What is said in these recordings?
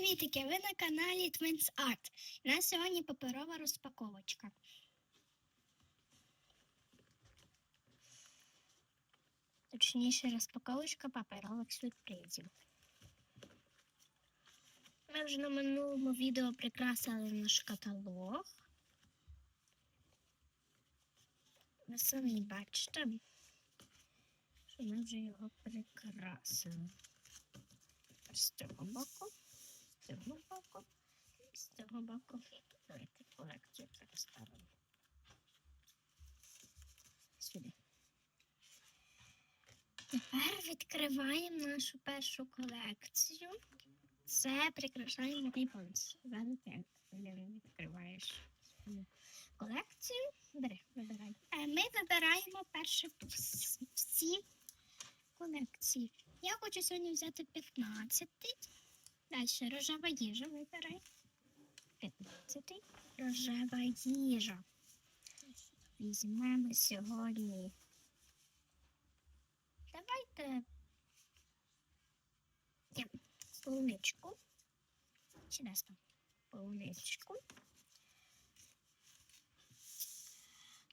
Привітики! Ви на каналі Twins Art. У нас сьогодні паперова розпаковочка. Точніше, розпаковочка паперових сюрпризів. Ми вже на минулому відео прикрасили наш каталог. Ви самі бачите, що ми вже його прикрасили. З цього боку цього боку, і з цього боку. Давайте колекцію переставимо. Сюди. Тепер відкриваємо нашу першу колекцію. Це прикрашаємо айфонс. Зараз відкриваєш колекцію. Вибирай. Е, Ми вибираємо перше вс- всі колекції. Я хочу сьогодні взяти 15. Далі рожева їжа вибирай. 15. Рожева їжа. Візьмемо сьогодні. Давайте. Полуничку. Чи десь там? Полуничку.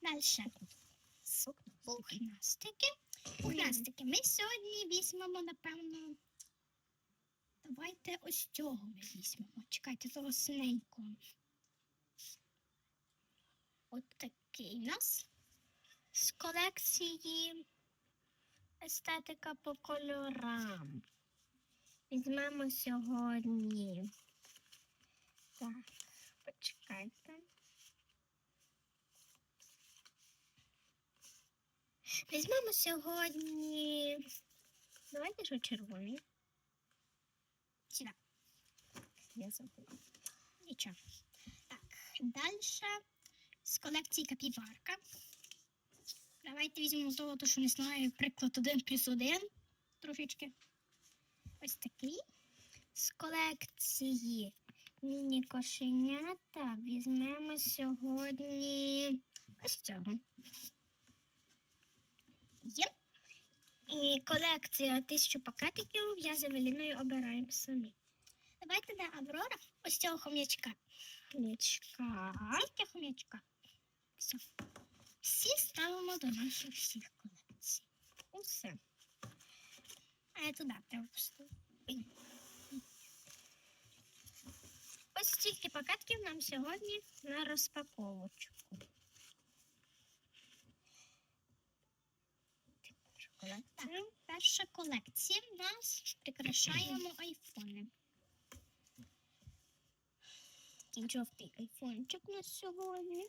Далі. Пухнастики. Пухнастики. Ми сьогодні візьмемо, напевно. Давайте ось цього ми візьмемо. Чекайте, того синенького. От такий у нас з колекції естетика по кольорам. Візьмемо сьогодні. Так, почекайте. Візьмемо сьогодні. Давайте що червоний. Сюда. Я забула. Нічого. Так, далі з колекції капіварка. Давайте візьмемо того, то, що не знаю, приклад 1 плюс 1. Трошечки. Ось такий. З колекції міні-кошенята візьмемо сьогодні ось цього. Є. І колекція тисячу пакетиків я з Евеліною обираємо самі. Давайте на Аврора ось цього хом'ячка. Хом'ячка. Хом'ячка. Все. Всі ставимо до наших всіх колекцій. Усе. А я туди треба поставити. Ось стільки пакетків нам сьогодні на розпаковочку. Перша колекція в нас прикрашаємо айфони. Такий жовтий айфончик у нас сьогодні.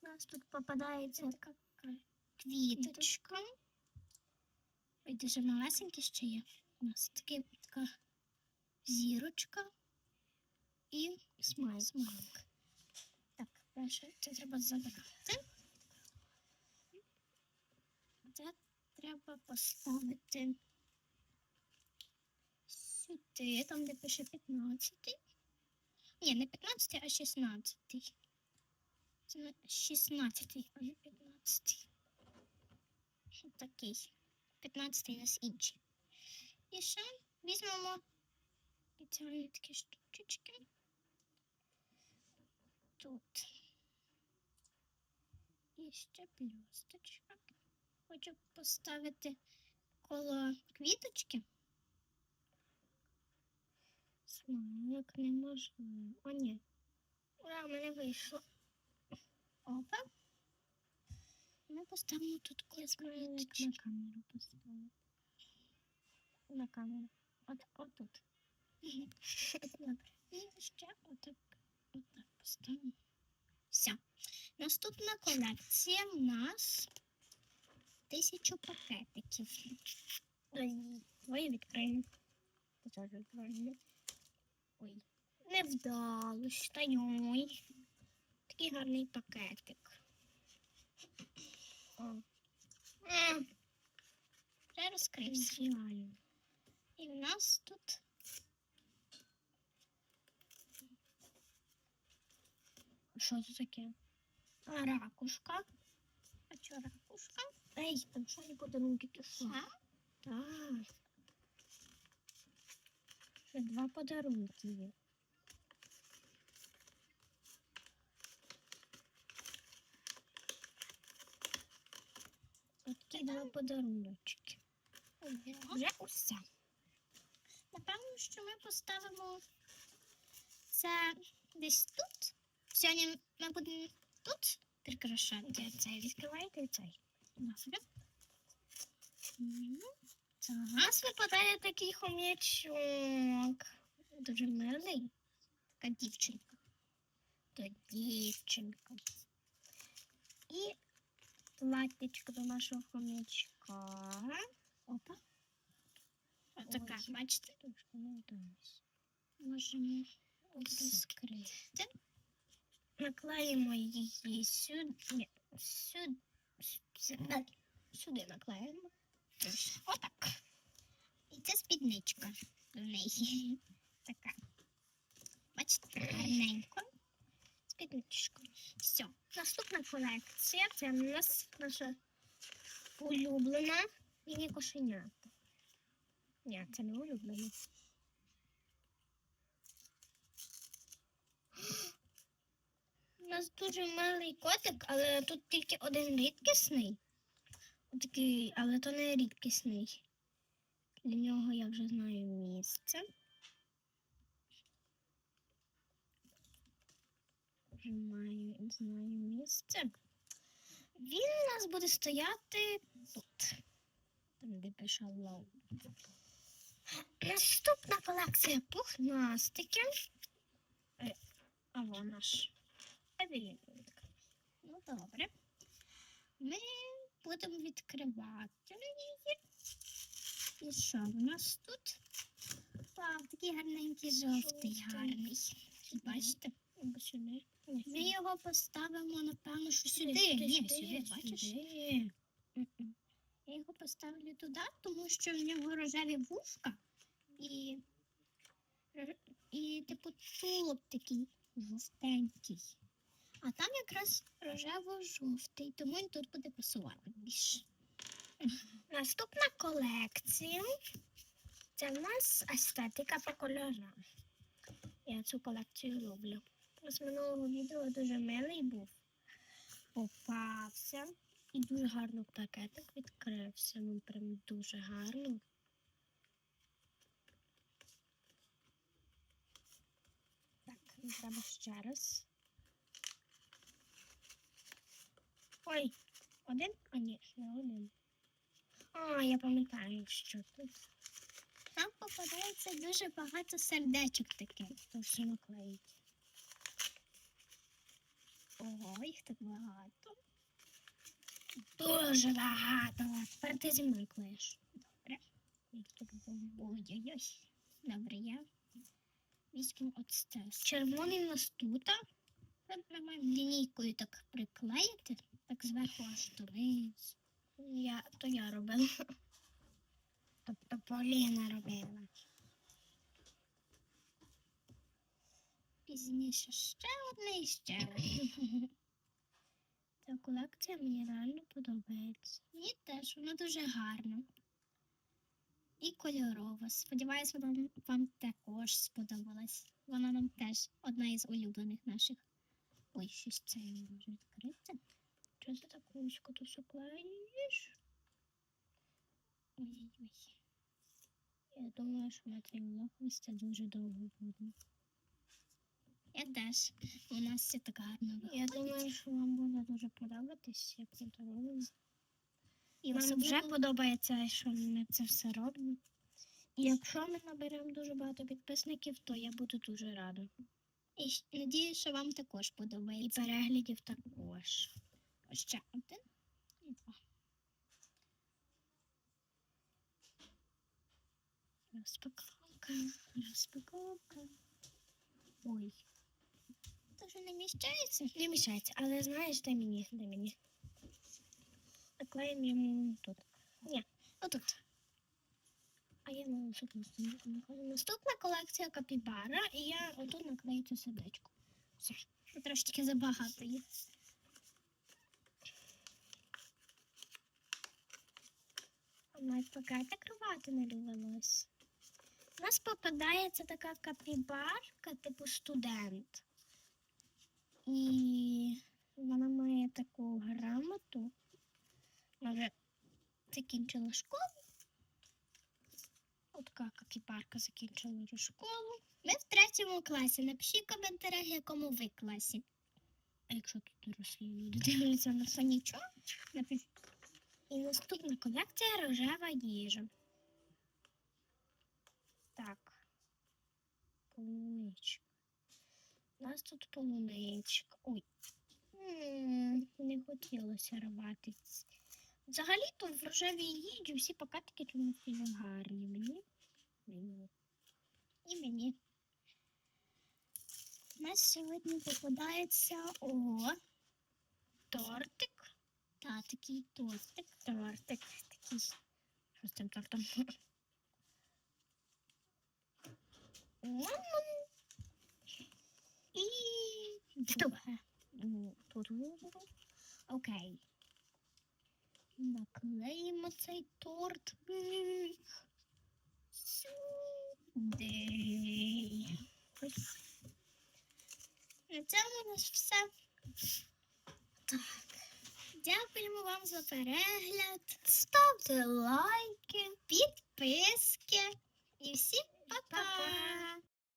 У нас тут попадається така квіточка. Ой, дуже малесенькі ще є. У нас такі, така зірочка і смайл. смайлик. Так, перше це треба забрати. Це треба поставити сюди, там де пише 15. Ні, не 15, а 16. Це 16, а не 15. Що такий? 15 у нас інший. І ще візьмемо спеціальні такі штучечки. Тут. І ще блісточка. Хочу поставити коло квіточки. Смайлик неможливо. О, ні. Ура, в мене вийшло. Опа. Ми поставимо тут коло смайлик. на камеру поставити. На камеру. От, отут. Добре. І ще отак, отак поставимо. Все. Наступна колекція у нас тисячу пакетиків. Ой, відкриємо. Ой. Не вдалося. Та йой. Такий гарний пакетик. О. Вже розкрився. І в нас тут Що це таке? а, ракушка. А що ракушка? Ей, там що не подарунки, то що? Так. Ще два подарунки є. От два подаруночки. Вже усе. Напевно, що ми поставимо це десь тут. Сьогодні ми будемо тут прикрашати. Цей відкривайте і Так. У нас випадає такий хом'ячок. Дуже милий. Така дівчинка. То дівчинка. І платтячко до нашого хом'ячка. Опа. Отака, бачите? Трошки не вдалося. Можемо розкрити. Наклеїмо її сюди. Сюди. Сюди, сюди наклеїмо. Отак. І це спідничка до неї. Така. Бачите, гарненько. Спідничка. Все. Наступна колекція. Це в нас наша улюблена міні кошенята. Ні, це не улюблена. У нас дуже малий котик, але тут тільки один рідкісний. Такий, але то не рідкісний. Для нього я вже знаю місце. Маю, знаю місце. Він у нас буде стояти тут. Там, де пише лоу. Наступна колекція пухнастики. Е, А вона ж. Евелінка. Ну, добре. Ми будемо відкривати її. І що в нас тут? Вау, такий гарненький жовтий, гарний. Бачите? Ми його поставимо, напевно, що сюди. Ні, сюди, бачиш? Я його поставлю туди, тому що в нього рожеві вушка і, і типу тулуб такий жовтенький. А там якраз рожево-жовтий, тому він тут буде пасувати більше. Наступна колекція. Це в нас естетика по кольорам. Я цю колекцію люблю. З минулого відео дуже милий був. Попався. І дуже гарно пакетик відкрився. Ну прям дуже гарно. Так, ну, треба ще раз. Ой, один? А ні, не один. А, я пам'ятаю, що тут. Там попадається дуже багато сердечок таких, то все наклеїть. Ого, їх так багато. Дуже багато. Тепер ти зі мною клеїш. Добре. Їх тут. Ой-ой-ой. Добре, я візьму от це. Червоний у нас тут. Маємо лінійкою так приклеїти, так зверху аж донизу. Я, то я робила. Тобто Поліна робила. Пізніше ще одне і ще одне. Ця колекція мені реально подобається. Мені теж, вона дуже гарна. І кольорова. Сподіваюсь, вона вам- також сподобалась. Вона нам теж одна із улюблених наших. Ой, щось це я можу відкрити. Чого ти так вузько тут все клеїш? Ой-ой-ой. Я думаю, що на цей влог дуже довго буде. Я теж. У нас все так гарно. Я думаю, що вам буде дуже подобатись, як ми робимо. і особливо- вже подобається, що ми це все робимо. І якщо ми наберемо дуже багато підписників, то я буду дуже рада. І надію, що вам також подобається. І переглядів також. Ще один і два. Розпаковка, розпаковка. Ой, Тож не міщається. не мішається, але знаєш, дай мені, дай мені. Наклеїмо йому тут. Ні, Отут. А я на. Наступна колекція капібара, і я отут наклею це сердечко. Все. Трошечки забагато їх. Навіть пакетик рвати не довелось. нас попадається така капібарка, типу студент. І вона має таку грамоту. Вона вже закінчила школу. От така капібарка закінчила школу. Ми в третьому класі. Напишіть в коментарях, якому ви класі. А якщо тут дорослі люди дивляться на це нічого, напишіть. І наступна колекція рожева їжа. Так. Полуничка. У нас тут полуничка. Ой. М, Не хотілося рвати. Взагалі-то в рожевій їжі всі пакетики дуже гарні. Мені. Мені. І мені. У нас сьогодні попадається ого, тортик. Та такий тортик. Тортик такий. Що з цим тортом? І друге. Окей. Наклеїмо цей торт. Сюди. На цьому у нас все. Так. Дякуємо вам за перегляд. Ставте лайки, підписки і всім па-па!